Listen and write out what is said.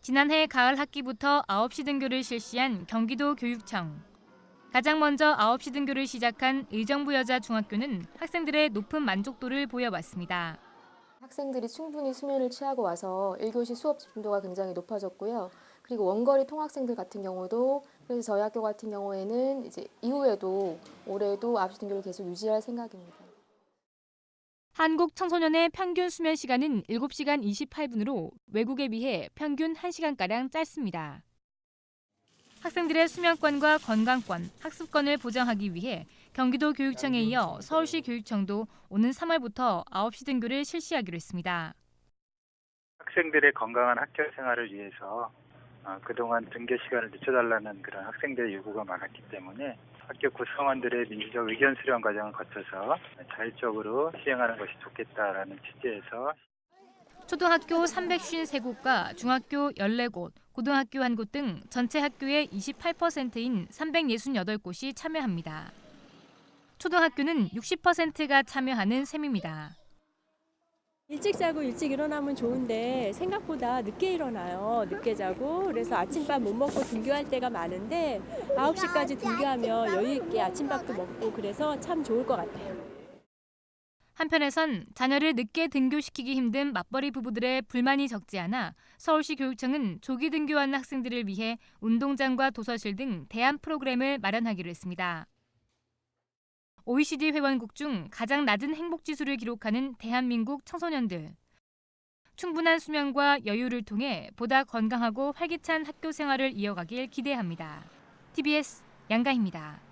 지난해 가을 학기부터 9시 등교를 실시한 경기도 교육청. 가장 먼저 9시 등교를 시작한 의정부 여자 중학교는 학생들의 높은 만족도를 보여왔습니다. 학생들이 충분히 수면을 취하고 와서 1교시 수업 집중도가 굉장히 높아졌고요. 그리고 원거리 통학생들 같은 경우도 그래서 저희 학교 같은 경우에는 이제 이후에도 올해도 9시 등교를 계속 유지할 생각입니다. 한국 청소년의 평균 수면 시간은 7시간 28분으로 외국에 비해 평균 1시간가량 짧습니다. 학생들의 수면권과 건강권, 학습권을 보장하기 위해 경기도 교육청에 이어 서울시 교육청도 오는 3월부터 9시 등교를 실시하기로 했습니다. 학생들의 건강한 학교 생활을 위해서 어, 그동안 등교 시간을 늦춰달라는 그런 학생들의 요구가 많았기 때문에 학교 구성원들의 민주적 의견 수렴 과정을 거쳐서 자율적으로 시행하는 것이 좋겠다라는 취지에서 초등학교 353곳과 중학교 14곳, 고등학교 1곳 등 전체 학교의 28%인 368곳이 참여합니다. 초등학교는 60%가 참여하는 셈입니다. 일찍 자고 일찍 일어나면 좋은데 생각보다 늦게 일어나요. 늦게 자고 그래서 아침밥 못 먹고 등교할 때가 많은데 9시까지 등교하면 여유 있게 아침밥도 먹고 그래서 참 좋을 것 같아요. 한편에선 자녀를 늦게 등교시키기 힘든 맞벌이 부부들의 불만이 적지 않아 서울시 교육청은 조기 등교하는 학생들을 위해 운동장과 도서실 등 대안 프로그램을 마련하기로 했습니다. OECD 회원국 중 가장 낮은 행복 지수를 기록하는 대한민국 청소년들. 충분한 수면과 여유를 통해 보다 건강하고 활기찬 학교 생활을 이어가길 기대합니다. TBS 양가입니다.